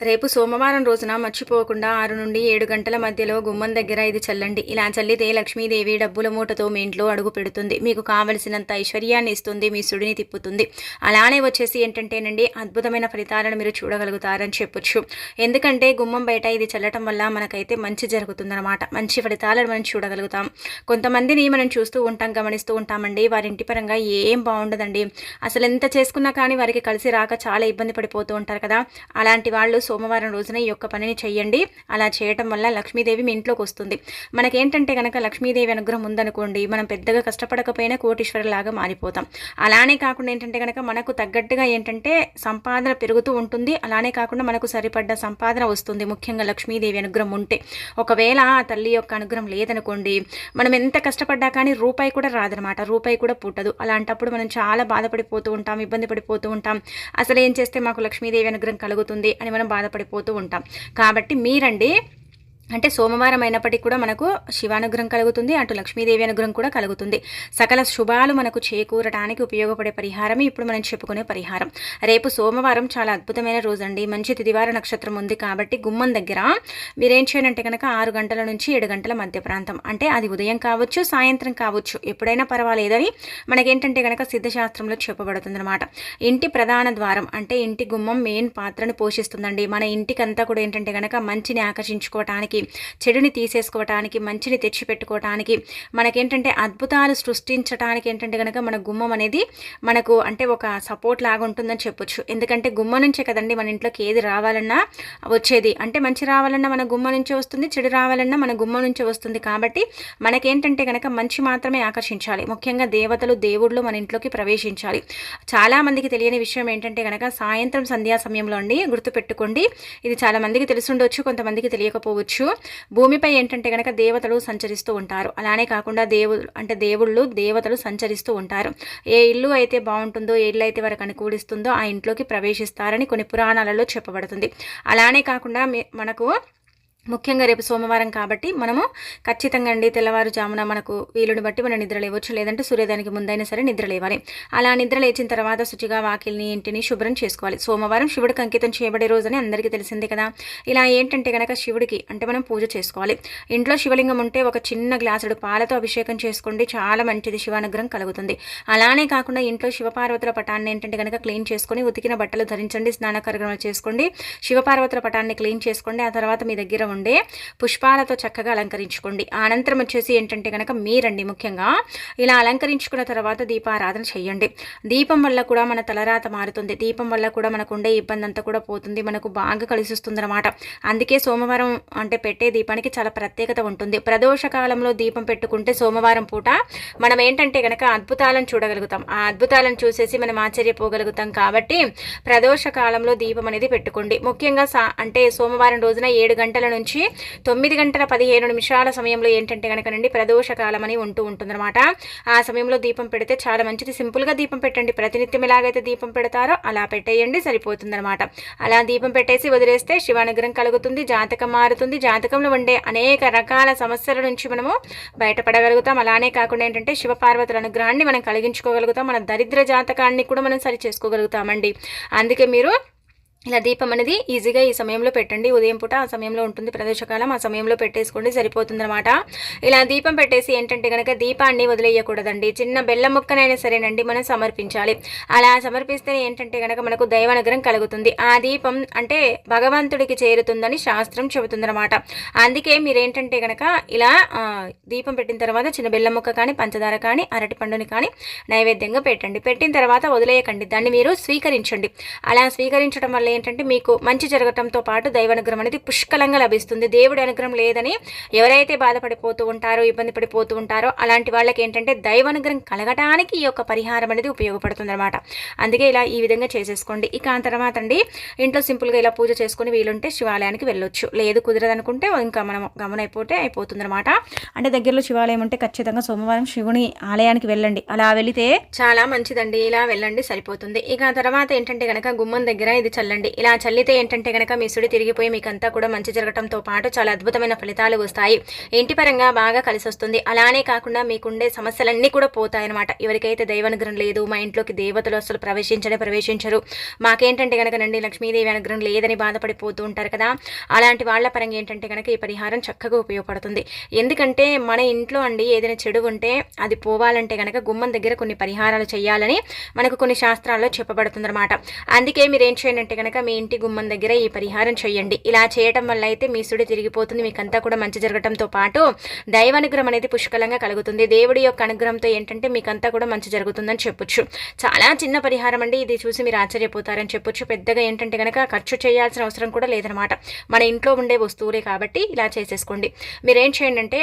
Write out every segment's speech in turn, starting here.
రేపు సోమవారం రోజున మర్చిపోకుండా ఆరు నుండి ఏడు గంటల మధ్యలో గుమ్మం దగ్గర ఇది చల్లండి. ఇలా చల్లితే లక్ష్మీదేవి డబ్బుల మూటతో మీ ఇంట్లో అడుగు పెడుతుంది. మీకు కావలసినంత ఐశ్వర్యాన్ని ఇస్తుంది మీ సుడిని తిప్పుతుంది. అలానే వచ్చేసి ఏంటంటేనండి అద్భుతమైన ఫలితాలను మీరు చూడగలుగుతారని చెప్పొచ్చు. ఎందుకంటే గుమ్మం బయట ఇది చల్లటం వల్ల మనకైతే మంచి జరుగుతుందన్నమాట. మంచి ఫలితాలను మనం చూడగలుగుతాం. కొంతమందిని మనం చూస్తూ ఉంటాం గమనిస్తూ ఉంటామండి. వారి ఇంటి పరంగా ఏం బాగుండదండి. అసలు ఎంత చేసుకున్నా కానీ వారికి కలిసి రాక చాలా ఇబ్బంది పడిపోతూ ఉంటారు కదా. అలాంటి వాళ్ళు సోమవారం రోజున ఈ యొక్క పనిని చేయండి అలా చేయటం వల్ల లక్ష్మీదేవి మీ ఇంట్లోకి వస్తుంది. మనకేంటంటే కనుక లక్ష్మీదేవి అనుగ్రహం ఉందనుకోండి మనం పెద్దగా కష్టపడకపోయినా కోటీశ్వరులాగా మారిపోతాం. అలానే కాకుండా ఏంటంటే కనుక మనకు తగ్గట్టుగా ఏంటంటే సంపాదన పెరుగుతూ ఉంటుంది. అలానే కాకుండా మనకు సరిపడ్డ సంపాదన వస్తుంది. ముఖ్యంగా లక్ష్మీదేవి అనుగ్రహం ఉంటే. ఒకవేళ ఆ తల్లి యొక్క అనుగ్రహం లేదనుకోండి మనం ఎంత కష్టపడ్డా కానీ రూపాయి కూడా రాదనమాట. రూపాయి కూడా పుట్టదు. అలాంటప్పుడు మనం చాలా బాధపడిపోతూ ఉంటాం ఇబ్బంది పడిపోతూ ఉంటాం. అసలు ఏం చేస్తే మాకు లక్ష్మీదేవి అనుగ్రహం కలుగుతుంది అని మనం బాధపడిపోతూ ఉంటాం. కాబట్టి మీరండి అంటే సోమవారం అయినప్పటికీ కూడా మనకు శివానుగ్రహం కలుగుతుంది అటు లక్ష్మీదేవి అనుగ్రహం కూడా కలుగుతుంది. సకల శుభాలు మనకు చేకూరటానికి ఉపయోగపడే పరిహారం ఇప్పుడు మనం చెప్పుకునే పరిహారం. రేపు సోమవారం చాలా అద్భుతమైన రోజు అండి మంచి తిదివార నక్షత్రం ఉంది కాబట్టి గుమ్మం దగ్గర మీరేం చేయాలంటే కనుక ఆరు గంటల నుంచి ఏడు గంటల మధ్య ప్రాంతం. అంటే అది ఉదయం కావచ్చు సాయంత్రం కావచ్చు ఎప్పుడైనా పర్వాలేదని మనకేంటంటే కనుక సిద్ధశాస్త్రంలో చెప్పబడుతుందనమాట ఇంటి ప్రధాన ద్వారం అంటే ఇంటి గుమ్మం మెయిన్ పాత్రను పోషిస్తుందండి. మన ఇంటికంతా కూడా ఏంటంటే కనుక మంచిని ఆకర్షించుకోవటానికి చెడుని తీసేసుకోవటానికి మంచిని తెచ్చిపెట్టుకోవటానికి మనకేంటంటే అద్భుతాలు సృష్టించడానికి ఏంటంటే కనుక మన గుమ్మం అనేది మనకు అంటే ఒక సపోర్ట్ లాగా ఉంటుందని చెప్పొచ్చు. ఎందుకంటే గుమ్మ నుంచే కదండి మన ఇంట్లోకి ఏది రావాలన్నా వచ్చేది. అంటే మంచి రావాలన్నా మన గుమ్మ నుంచే వస్తుంది చెడు రావాలన్నా మన గుమ్మ నుంచే వస్తుంది. కాబట్టి మనకేంటంటే కనుక మంచి మాత్రమే ఆకర్షించాలి. ముఖ్యంగా దేవతలు దేవుళ్ళు మన ఇంట్లోకి ప్రవేశించాలి. చాలామందికి తెలియని విషయం ఏంటంటే కనుక సాయంత్రం సంధ్యా సమయంలో అండి గుర్తుపెట్టుకోండి. ఇది చాలా మందికి తెలుసుండొచ్చు కొంతమందికి తెలియకపోవచ్చు. భూమిపై ఏంటంటే కనుక దేవతలు సంచరిస్తూ ఉంటారు. అలానే కాకుండా దేవుడు అంటే దేవుళ్ళు దేవతలు సంచరిస్తూ ఉంటారు. ఏ ఇల్లు అయితే బాగుంటుందో ఏ ఇల్లు అయితే వారికి అనుకూలిస్తుందో ఆ ఇంట్లోకి ప్రవేశిస్తారని కొన్ని పురాణాలలో చెప్పబడుతుంది. అలానే కాకుండా మనకు ముఖ్యంగా రేపు సోమవారం కాబట్టి మనము ఖచ్చితంగా అండి తెల్లవారుజామున మనకు వీలుని బట్టి మనం నిద్ర లేవచ్చు. లేదంటే సూర్యోదయానికి ముందైనా సరే నిద్ర లేవాలి. అలా నిద్ర లేచిన తర్వాత శుచిగా వాకిల్ని ఇంటిని శుభ్రం చేసుకోవాలి. సోమవారం శివుడికి అంకితం చేయబడే రోజని అందరికీ తెలిసిందే కదా. ఇలా ఏంటంటే కనుక శివుడికి అంటే మనం పూజ చేసుకోవాలి. ఇంట్లో శివలింగం ఉంటే ఒక చిన్న గ్లాసుడు పాలతో అభిషేకం చేసుకోండి. చాలా మంచిది. శివానుగ్రహం కలుగుతుంది. అలానే కాకుండా ఇంట్లో శివపార్వతుల పటాన్ని ఏంటంటే కనుక క్లీన్ చేసుకొని ఉతికిన బట్టలు ధరించండి. స్నాన కార్యక్రమాలు చేసుకోండి. శివపార్వతుల పటాన్ని క్లీన్ చేసుకోండి. ఆ తర్వాత మీ దగ్గర ఉండే పుష్పాలతో చక్కగా అలంకరించుకోండి. అనంతరం వచ్చేసి ఏంటంటే కనుక మీరండి ముఖ్యంగా. ఇలా అలంకరించుకున్న తర్వాత దీపారాధన చేయండి. దీపం వల్ల కూడా మన తలరాత మారుతుంది. దీపం వల్ల కూడా మనకు ఉండే ఇబ్బంది అంతా కూడా పోతుంది. మనకు బాగా కలిసిస్తుంది అనమాట అందుకే సోమవారం అంటే పెట్టే దీపానికి చాలా ప్రత్యేకత ఉంటుంది. ప్రదోష కాలంలో దీపం పెట్టుకుంటే సోమవారం పూట మనం ఏంటంటే కనుక అద్భుతాలను చూడగలుగుతాం. ఆ అద్భుతాలను చూసేసి మనం ఆశ్చర్యపోగలుగుతాం కాబట్టి ప్రదోష కాలంలో దీపం అనేది పెట్టుకోండి. ముఖ్యంగా అంటే సోమవారం రోజున ఏడు గంటల నుంచి నుంచి తొమ్మిది గంటల పదిహేను నిమిషాల సమయంలో ఏంటంటే కనుకనండి ప్రదోష కాలం అని ఉంటూ ఉంటుందన్నమాట. ఆ సమయంలో దీపం పెడితే చాలా మంచిది. సింపుల్గా దీపం పెట్టండి. ప్రతినిత్యం ఎలాగైతే దీపం పెడతారో అలా పెట్టేయండి సరిపోతుందన్నమాట. అలా దీపం పెట్టేసి వదిలేస్తే శివానుగ్రహం కలుగుతుంది జాతకం మారుతుంది. జాతకంలో ఉండే అనేక రకాల సమస్యల నుంచి మనము బయటపడగలుగుతాం. అలానే కాకుండా ఏంటంటే శివపార్వతుల అనుగ్రహాన్ని మనం కలిగించుకోగలుగుతాం. మన దరిద్ర జాతకాన్ని కూడా మనం సరి చేసుకోగలుగుతామండి అందుకే మీరు ఇలా దీపం అనేది ఈజీగా ఈ సమయంలో పెట్టండి. ఉదయం పూట ఆ సమయంలో ఉంటుంది. ప్రదేశకాలం ఆ సమయంలో పెట్టేసుకోండి. సరిపోతుందన్నమాట. ఇలా దీపం పెట్టేసి ఏంటంటే కనుక దీపాన్ని వదిలేయకూడదండి. చిన్న బెల్లం ముక్కనైనా సరేనండి మనం సమర్పించాలి. అలా సమర్పిస్తే ఏంటంటే కనుక మనకు దైవానుగ్రహం కలుగుతుంది. ఆ దీపం అంటే భగవంతుడికి చేరుతుందని శాస్త్రం చెబుతుందన్నమాట. అందుకే మీరేంటంటే కనుక ఇలా దీపం పెట్టిన తర్వాత చిన్న బెల్లం ముక్క కానీ పంచదార కానీ అరటి పండుని కానీ నైవేద్యంగా పెట్టండి. పెట్టిన తర్వాత వదిలేయకండి. దాన్ని మీరు స్వీకరించండి. అలా స్వీకరించడం వల్ల ఏంటంటే మీకు మంచి జరగటంతో పాటు దైవ అనుగ్రహం అనేది పుష్కలంగా లభిస్తుంది. దేవుడి అనుగ్రహం లేదని ఎవరైతే బాధపడిపోతూ ఉంటారో ఇబ్బంది పడిపోతూ ఉంటారో అలాంటి వాళ్ళకి ఏంటంటే దైవ అనుగ్రహం కలగటానికి ఈ యొక్క పరిహారం అనేది ఉపయోగపడుతుంది అనమాట అందుకే ఇలా ఈ విధంగా చేసేసుకోండి. ఇక ఆ తర్వాత అండి ఇంట్లో సింపుల్గా ఇలా పూజ చేసుకుని వీలుంటే శివాలయానికి వెళ్ళొచ్చు. లేదు కుదరదనుకుంటే ఇంకా మనం గమనైపోతే అయిపోతుంది అనమాట అంటే దగ్గరలో శివాలయం ఉంటే ఖచ్చితంగా సోమవారం శివుని ఆలయానికి వెళ్ళండి. అలా వెళితే చాలా మంచిదండి. ఇలా వెళ్ళండి సరిపోతుంది. ఇక తర్వాత ఏంటంటే కనుక గుమ్మం దగ్గర ఇది చల్లండి. చల్లండి ఇలా చల్లితే ఏంటంటే కనుక మీ సుడి తిరిగిపోయి మీకంతా కూడా మంచి జరగడంతో పాటు చాలా అద్భుతమైన ఫలితాలు వస్తాయి. ఇంటి పరంగా బాగా కలిసి వస్తుంది అలానే కాకుండా మీకుండే సమస్యలన్నీ కూడా పోతాయన్నమాట. ఎవరికైతే దైవానుగ్రహం లేదు మా ఇంట్లోకి దేవతలు అసలు ప్రవేశించనే ప్రవేశించరు. మాకేంటంటే కనుక నండి లక్ష్మీదేవి అనుగ్రహం లేదని బాధపడిపోతూ ఉంటారు కదా అలాంటి వాళ్ళ పరంగా ఏంటంటే కనుక ఈ పరిహారం చక్కగా ఉపయోగపడుతుంది. ఎందుకంటే మన ఇంట్లో అండి ఏదైనా చెడు ఉంటే అది పోవాలంటే కనుక గుమ్మం దగ్గర కొన్ని పరిహారాలు చేయాలని మనకు కొన్ని శాస్త్రాల్లో చెప్పబడుతుంది అనమాట అందుకే మీరు ఏం చేయండి అంటే కనుక మీ ఇంటి గుమ్మం దగ్గర ఈ పరిహారం చేయండి. ఇలా చేయటం వల్ల అయితే మీ సుడి తిరిగిపోతుంది మీకంతా కూడా మంచి జరగటంతో పాటు దైవానుగ్రహం అనేది పుష్కలంగా కలుగుతుంది. దేవుడి యొక్క అనుగ్రహంతో ఏంటంటే మీకంతా కూడా మంచి జరుగుతుందని చెప్పొచ్చు. చాలా చిన్న పరిహారం అండి. ఇది చూసి మీరు ఆశ్చర్యపోతారని చెప్పొచ్చు. పెద్దగా ఏంటంటే కనుక ఖర్చు చేయాల్సిన అవసరం కూడా లేదనమాట. మన ఇంట్లో ఉండే వస్తువులే కాబట్టి ఇలా చేసేసుకోండి. మీరేం చేయండి అంటే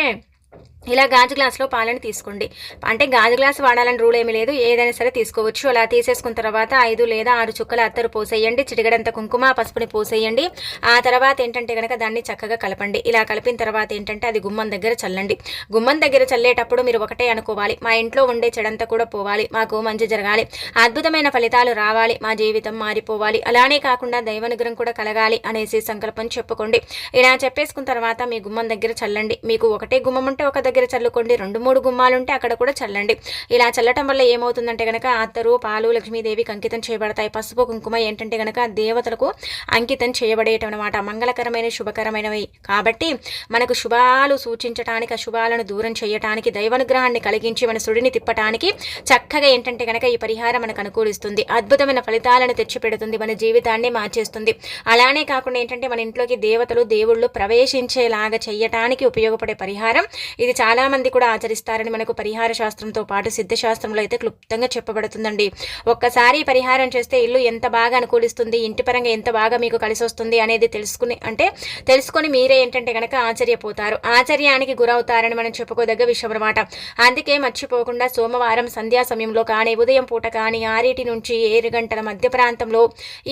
ఇలా గాజు గ్లాస్లో పాలను తీసుకోండి. అంటే గాజు గ్లాస్ వాడాలని రూల్ ఏమీ లేదు. ఏదైనా సరే తీసుకోవచ్చు. అలా తీసేసుకున్న తర్వాత ఐదు లేదా ఆరు చుక్కల అత్తరు పోసేయండి. చిటిగడంత కుంకుమ పసుపుని పోసేయండి. ఆ తర్వాత ఏంటంటే కనుక దాన్ని చక్కగా కలపండి. ఇలా కలిపిన తర్వాత ఏంటంటే అది గుమ్మం దగ్గర చల్లండి. గుమ్మం దగ్గర చల్లేటప్పుడు మీరు ఒకటే అనుకోవాలి. మా ఇంట్లో ఉండే చెడంతా కూడా పోవాలి. మాకు మంచి జరగాలి. అద్భుతమైన ఫలితాలు రావాలి. మా జీవితం మారిపోవాలి. అలానే కాకుండా దైవానుగ్రహం కూడా కలగాలి అనేసి సంకల్పం చెప్పుకోండి. ఇలా చెప్పేసుకున్న తర్వాత మీ గుమ్మం దగ్గర చల్లండి. మీకు ఒకటే గుమ్మం ఉంటే ఒక దగ్గర చల్లుకోండి. రెండు మూడు గుమ్మాలుంటే అక్కడ కూడా చల్లండి. ఇలా చల్లటం వల్ల ఏమవుతుందంటే కనుక అత్తరు పాలు లక్ష్మీదేవికి అంకితం చేయబడతాయి. పసుపు కుంకుమ ఏంటంటే కనుక దేవతలకు అంకితం చేయబడేటం అనమాట మంగళకరమైన శుభకరమైనవి కాబట్టి మనకు శుభాలు సూచించడానికి అశుభాలను దూరం చేయటానికి దైవానుగ్రహాన్ని కలిగించి మన సుడిని తిప్పటానికి చక్కగా ఏంటంటే కనుక ఈ పరిహారం మనకు అనుకూలిస్తుంది. అద్భుతమైన ఫలితాలను తెచ్చిపెడుతుంది. మన జీవితాన్ని మార్చేస్తుంది. అలానే కాకుండా ఏంటంటే మన ఇంట్లోకి దేవతలు దేవుళ్ళు ప్రవేశించేలాగా చేయటానికి ఉపయోగపడే పరిహారం. ఇది చాలామంది కూడా ఆచరిస్తారని మనకు పరిహార శాస్త్రంతో పాటు సిద్ధశాస్త్రంలో అయితే క్లుప్తంగా చెప్పబడుతుందండి. ఒక్కసారి పరిహారం చేస్తే ఇల్లు ఎంత బాగా అనుకూలిస్తుంది ఇంటి పరంగా ఎంత బాగా మీకు కలిసి వస్తుంది అనేది తెలుసుకుని అంటే తెలుసుకొని మీరే ఏంటంటే కనుక ఆశ్చర్యపోతారు. ఆశ్చర్యానికి గురవుతారని మనం చెప్పుకోదగ్గ విషయం అనమాట అందుకే మర్చిపోకుండా సోమవారం సంధ్యా సమయంలో కానీ ఉదయం పూట కానీ ఆరేటి నుంచి ఏడు గంటల మధ్య ప్రాంతంలో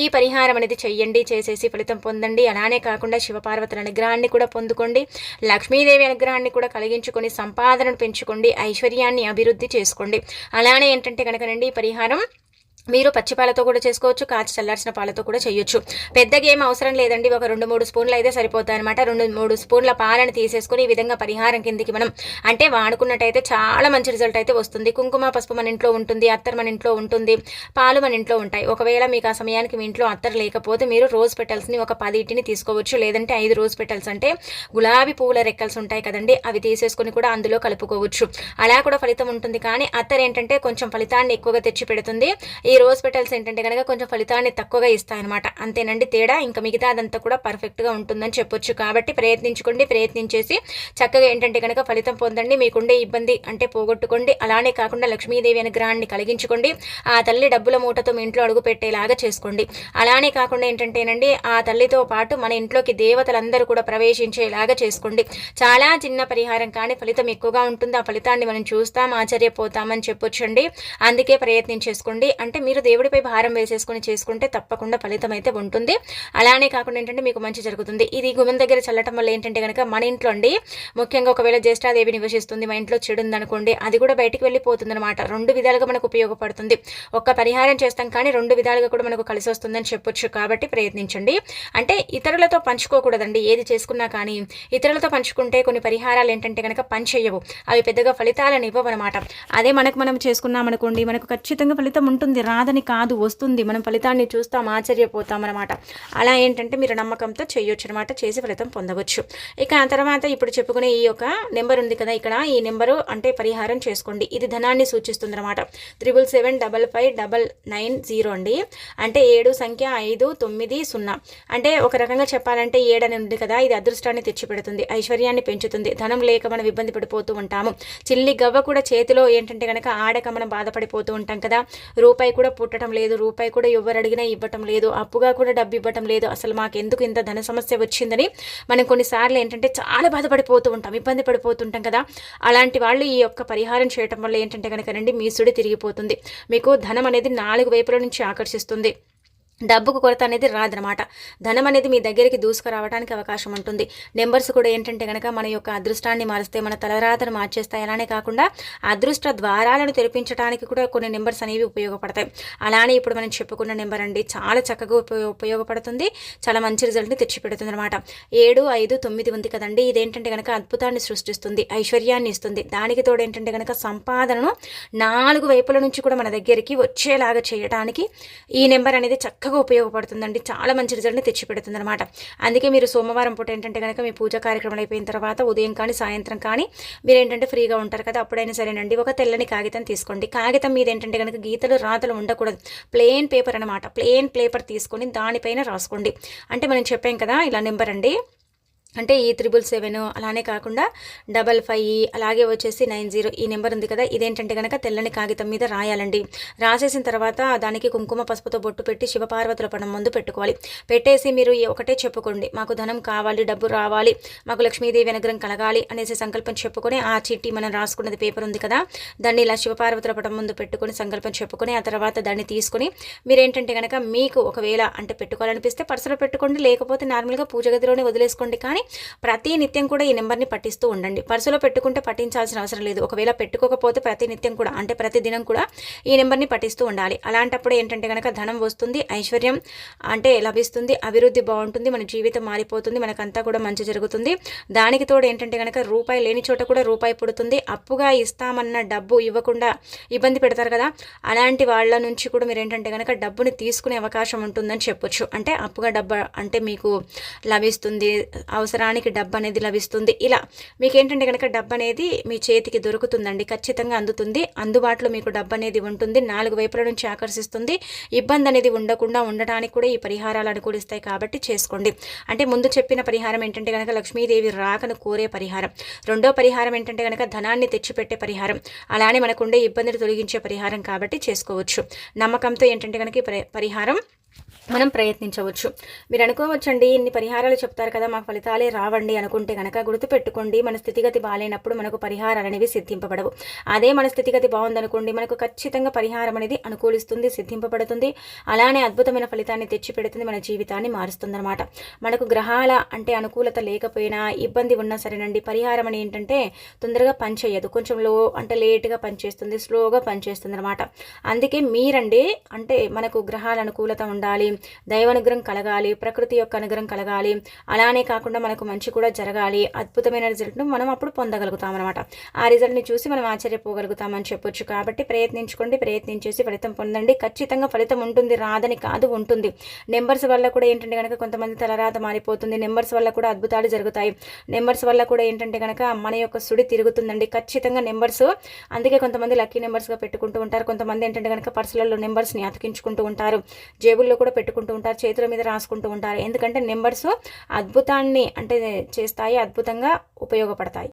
ఈ పరిహారం అనేది చెయ్యండి చేసేసి ఫలితం పొందండి. అలానే కాకుండా శివపార్వతుల అనుగ్రహాన్ని కూడా పొందుకోండి. లక్ష్మీదేవి అనుగ్రహాన్ని కూడా కలిగించుకోండి పెంచుకొని సంపాదనను పెంచుకోండి ఐశ్వర్యాన్ని అభివృద్ధి చేసుకోండి. అలానే ఏంటంటే కనుకనండి పరిహారం మీరు పచ్చి పాలతో కూడా చేసుకోవచ్చు కాచి చల్లార్చిన పాలతో కూడా చేయొచ్చు. పెద్దగా ఏం అవసరం లేదండి ఒక రెండు మూడు స్పూన్లు అయితే సరిపోతాయి అనమాట రెండు మూడు స్పూన్ల పాలను తీసేసుకుని ఈ విధంగా పరిహారం కిందికి మనం అంటే వాడుకున్నట్టయితే చాలా మంచి రిజల్ట్ అయితే వస్తుంది. కుంకుమ పసుపు మన ఇంట్లో ఉంటుంది అత్తర్ మన ఇంట్లో ఉంటుంది పాలు మన ఇంట్లో ఉంటాయి. ఒకవేళ మీకు ఆ సమయానికి మీ ఇంట్లో అత్తర్ లేకపోతే మీరు రోజ్ పెటల్స్ని ఒక పదిటిని తీసుకోవచ్చు లేదంటే ఐదు రోజ్ పెటల్స్ అంటే గులాబీ పువ్వుల రెక్కల్స్ ఉంటాయి కదండి అవి తీసేసుకొని కూడా అందులో కలుపుకోవచ్చు. అలా కూడా ఫలితం ఉంటుంది. కానీ అత్తర్ ఏంటంటే కొంచెం ఫలితాన్ని ఎక్కువగా తెచ్చి పెడుతుంది ఈ రోజ్ పెటల్స్ ఏంటంటే కనుక కొంచెం ఫలితాన్ని తక్కువగా ఇస్తాయన్నమాట. అంతేనండి తేడా. ఇంకా మిగతా అదంతా కూడా పర్ఫెక్ట్గా ఉంటుందని చెప్పొచ్చు. కాబట్టి ప్రయత్నించుకోండి ప్రయత్నించేసి చక్కగా ఏంటంటే కనుక ఫలితం పొందండి. మీకుండే ఇబ్బంది అంటే పోగొట్టుకోండి. అలానే కాకుండా లక్ష్మీదేవి అనుగ్రహాన్ని కలిగించుకోండి. ఆ తల్లి డబ్బుల మూటతో మీ ఇంట్లో అడుగు పెట్టేలాగా చేసుకోండి. అలానే కాకుండా ఏంటంటేనండి ఆ తల్లితో పాటు మన ఇంట్లోకి దేవతలందరూ కూడా ప్రవేశించేలాగా చేసుకోండి. చాలా చిన్న పరిహారం కానీ ఫలితం ఎక్కువగా ఉంటుంది. ఆ ఫలితాన్ని మనం చూస్తాం ఆశ్చర్యపోతామని చెప్పొచ్చండి. అందుకే ప్రయత్నం చేసుకోండి. అంటే మీరు దేవుడిపై భారం వేసేసుకొని చేసుకుంటే తప్పకుండా ఫలితం అయితే ఉంటుంది. అలానే కాకుండా ఏంటంటే మీకు మంచి జరుగుతుంది. ఇది గుమ్మం దగ్గర చల్లటం వల్ల ఏంటంటే కనుక మన ఇంట్లో అండి ముఖ్యంగా ఒకవేళ జ్యేష్ఠాదేవి నివసిస్తుంది మా ఇంట్లో చెడు ఉందనుకోండి అది కూడా బయటికి వెళ్ళిపోతుంది అనమాట రెండు విధాలుగా మనకు ఉపయోగపడుతుంది. ఒక్క పరిహారం చేస్తాం కానీ రెండు విధాలుగా కూడా మనకు కలిసి వస్తుందని చెప్పొచ్చు కాబట్టి ప్రయత్నించండి. అంటే ఇతరులతో పంచుకోకూడదండి ఏది చేసుకున్నా కానీ. ఇతరులతో పంచుకుంటే కొన్ని పరిహారాలు ఏంటంటే కనుక పని చేయవు అవి పెద్దగా ఫలితాలను ఇవ్వవన్నమాట. అదే మనకు మనం చేసుకున్నాం అనుకోండి మనకు ఖచ్చితంగా ఫలితం ఉంటుంది. రాదని కాదు వస్తుంది. మనం ఫలితాన్ని చూస్తాం ఆశ్చర్యపోతాం అనమాట అలా ఏంటంటే మీరు నమ్మకంతో చేయొచ్చు అనమాట చేసి ఫలితం పొందవచ్చు. ఇక ఆ తర్వాత ఇప్పుడు చెప్పుకునే ఈ యొక్క నెంబర్ ఉంది కదా ఇక్కడ ఈ నెంబరు అంటే పరిహారం చేసుకోండి. ఇది ధనాన్ని సూచిస్తుంది అనమాట triple seven double five double nine zero అండి. అంటే ఏడు సంఖ్య ఐదు తొమ్మిది సున్నా. అంటే ఒక రకంగా చెప్పాలంటే ఏడని ఉంది కదా ఇది అదృష్టాన్ని తెచ్చిపెడుతుంది ఐశ్వర్యాన్ని పెంచుతుంది ధనం లేక మనం ఇబ్బంది పడిపోతూ ఉంటాము. చిల్లి గవ్వ కూడా చేతిలో ఏంటంటే కనుక ఆడక మనం బాధపడిపోతూ ఉంటాం కదా రూపాయి కూడా పుట్టడం లేదు రూపాయి కూడా ఎవరు అడిగినా ఇవ్వటం లేదు అప్పుగా కూడా డబ్బు ఇవ్వటం లేదు. అసలు మాకు ఎందుకు ఇంత ధన సమస్య వచ్చిందని మనం కొన్నిసార్లు ఏంటంటే చాలా బాధపడిపోతూ ఉంటాం ఇబ్బంది పడిపోతుంటాం కదా. అలాంటి వాళ్ళు ఈ యొక్క పరిహారం చేయటం వల్ల ఏంటంటే కనుక రండి మీ సుడి తిరిగిపోతుంది. మీకు ధనం అనేది నాలుగు వైపుల నుంచి ఆకర్షిస్తుంది. డబ్బుకు కొరత అనేది రాదనమాట. ధనం అనేది మీ దగ్గరికి దూసుకురావడానికి అవకాశం ఉంటుంది. నెంబర్స్ కూడా ఏంటంటే కనుక మన యొక్క అదృష్టాన్ని మారిస్తే మన తలరాతను మార్చేస్తాయి. అలానే కాకుండా అదృష్ట ద్వారాలను తెరిపించడానికి కూడా కొన్ని నెంబర్స్ అనేవి ఉపయోగపడతాయి. అలానే ఇప్పుడు మనం చెప్పుకున్న నెంబర్ అండి చాలా చక్కగా ఉపయోగ ఉపయోగపడుతుంది. చాలా మంచి రిజల్ట్ని తెచ్చిపెడుతుంది అనమాట ఏడు ఐదు తొమ్మిది ఉంది కదండి. ఇదేంటంటే కనుక అద్భుతాన్ని సృష్టిస్తుంది ఐశ్వర్యాన్ని ఇస్తుంది. దానికి తోడు ఏంటంటే కనుక సంపాదనను నాలుగు వైపుల నుంచి కూడా మన దగ్గరికి వచ్చేలాగా చేయడానికి ఈ నెంబర్ అనేది చక్కగా చక్కగా ఉపయోగపడుతుందండి చాలా మంచి రిజల్ట్ని తెచ్చిపెడుతుంది అనమాట అందుకే మీరు సోమవారం పూట ఏంటంటే కనుక మీ పూజ కార్యక్రమాలు అయిపోయిన తర్వాత ఉదయం కానీ సాయంత్రం కానీ మీరు ఏంటంటే ఫ్రీగా ఉంటారు కదా అప్పుడైనా సరేనండి. ఒక తెల్లని కాగితం తీసుకోండి. కాగితం మీద ఏంటంటే కనుక గీతలు రాతలు ఉండకూడదు. ప్లెయిన్ పేపర్ అనమాట ప్లెయిన్ పేపర్ తీసుకొని దానిపైన రాసుకోండి. అంటే మనం చెప్పాం కదా ఇలా నెంబర్ అండి. అంటే ఈ త్రిబుల్ సెవెన్ అలానే కాకుండా డబల్ ఫైవ్ e అలాగే వచ్చేసి నైన్ జీరో ఈ నెంబర్ ఉంది కదా ఇదేంటంటే కనుక తెల్లని కాగితం మీద రాయాలండి. రాసేసిన తర్వాత దానికి కుంకుమ పసుపుతో బొట్టు పెట్టి శివపార్వతుల పడం ముందు పెట్టుకోవాలి. పెట్టేసి మీరు ఒకటే చెప్పుకోండి. మాకు ధనం కావాలి డబ్బు రావాలి మాకు లక్ష్మీదేవి అనుగ్రహం కలగాలి అనేసి సంకల్పం చెప్పుకొని ఆ చిట్టి మనం రాసుకున్నది పేపర్ ఉంది కదా దాన్ని ఇలా శివపార్వతుల పటం ముందు పెట్టుకొని సంకల్పం చెప్పుకొని ఆ తర్వాత దాన్ని తీసుకొని మీరేంటంటే కనుక మీకు ఒకవేళ అంటే పెట్టుకోవాలనిపిస్తే పర్సులో పెట్టుకోండి లేకపోతే నార్మల్గా పూజ గదిలోనే వదిలేసుకోండి. కానీ కానీ ప్రతి నిత్యం కూడా ఈ నెంబర్ని పట్టిస్తూ ఉండండి. పర్సులో పెట్టుకుంటే పట్టించాల్సిన అవసరం లేదు. ఒకవేళ పెట్టుకోకపోతే ప్రతి నిత్యం కూడా అంటే ప్రతి దినం కూడా ఈ నెంబర్ని పట్టిస్తూ ఉండాలి. అలాంటప్పుడు ఏంటంటే కనుక ధనం వస్తుంది ఐశ్వర్యం అంటే లభిస్తుంది అభివృద్ధి బాగుంటుంది మన జీవితం మారిపోతుంది మనకంతా కూడా మంచి జరుగుతుంది. దానికి తోడు ఏంటంటే కనుక రూపాయి లేని చోట కూడా రూపాయి పుడుతుంది. అప్పుగా ఇస్తామన్న డబ్బు ఇవ్వకుండా ఇబ్బంది పెడతారు కదా. అలాంటి వాళ్ళ నుంచి కూడా మీరు ఏంటంటే కనుక డబ్బుని తీసుకునే అవకాశం ఉంటుందని చెప్పొచ్చు. అంటే అప్పుగా డబ్బు అంటే మీకు లభిస్తుంది అవసరం అవసరానికి డబ్బు అనేది లభిస్తుంది. ఇలా మీకు ఏంటంటే కనుక డబ్బు అనేది మీ చేతికి దొరుకుతుందండి ఖచ్చితంగా అందుతుంది. అందుబాటులో మీకు డబ్బు అనేది ఉంటుంది నాలుగు వైపుల నుంచి ఆకర్షిస్తుంది. ఇబ్బంది అనేది ఉండకుండా ఉండటానికి కూడా ఈ పరిహారాలు అనుకూలిస్తాయి కాబట్టి చేసుకోండి. అంటే ముందు చెప్పిన పరిహారం ఏంటంటే కనుక లక్ష్మీదేవి రాకను కోరే పరిహారం. రెండో పరిహారం ఏంటంటే కనుక ధనాన్ని తెచ్చిపెట్టే పరిహారం. అలానే మనకుండే ఇబ్బందిని తొలగించే పరిహారం కాబట్టి చేసుకోవచ్చు. నమ్మకంతో ఏంటంటే కనుక పరిహారం మనం ప్రయత్నించవచ్చు. మీరు అనుకోవచ్చండి ఇన్ని పరిహారాలు చెప్తారు కదా మాకు ఫలితాలే రావండి అనుకుంటే కనుక గుర్తుపెట్టుకోండి మన స్థితిగతి బాగాలేనప్పుడు మనకు పరిహారాలు అనేవి సిద్ధింపబడవు. అదే మన స్థితిగతి బాగుందనుకోండి మనకు ఖచ్చితంగా పరిహారం అనేది అనుకూలిస్తుంది సిద్ధింపబడుతుంది. అలానే అద్భుతమైన ఫలితాన్ని తెచ్చిపెడుతుంది మన జీవితాన్ని మారుస్తుందన్నమాట. మనకు గ్రహాల అంటే అనుకూలత లేకపోయినా ఇబ్బంది ఉన్నా సరేనండి పరిహారం అని ఏంటంటే తొందరగా పనిచేయదు కొంచెం లో అంటే లేట్గా పనిచేస్తుంది స్లోగా పనిచేస్తుంది అనమాట అందుకే మీరండి అంటే మనకు గ్రహాల అనుకూలత ఉండాలి దైవానుగ్రహం కలగాలి ప్రకృతి యొక్క అనుగ్రహం కలగాలి. అలానే కాకుండా మనకు మంచి కూడా జరగాలి. అద్భుతమైన రిజల్ట్ను మనం అప్పుడు పొందగలుగుతాం అనమాట ఆ రిజల్ట్ని చూసి మనం ఆశ్చర్యపోగలుగుతామని చెప్పొచ్చు. కాబట్టి ప్రయత్నించుకోండి ప్రయత్నించేసి ఫలితం పొందండి. ఖచ్చితంగా ఫలితం ఉంటుంది రాదని కాదు ఉంటుంది. నెంబర్స్ వల్ల కూడా ఏంటంటే కనుక కొంతమంది తలరాత మారిపోతుంది. నెంబర్స్ వల్ల కూడా అద్భుతాలు జరుగుతాయి. నెంబర్స్ వల్ల కూడా ఏంటంటే కనుక మన యొక్క సుడి తిరుగుతుందండి. ఖచ్చితంగా నెంబర్స్ అందుకే కొంతమంది లక్కీ నెంబర్స్గా పెట్టుకుంటూ ఉంటారు. కొంతమంది ఏంటంటే కనుక పర్సులలో నెంబర్స్ని అతికించుకుంటూ ఉంటారు. జేబుల్లో కూడా పెట్టుకుంటూ ఉంటారు చేతుల మీద రాసుకుంటూ ఉంటారు. ఎందుకంటే నెంబర్స్ అద్భుతాన్ని అంటే చేస్తాయి అద్భుతంగా ఉపయోగపడతాయి.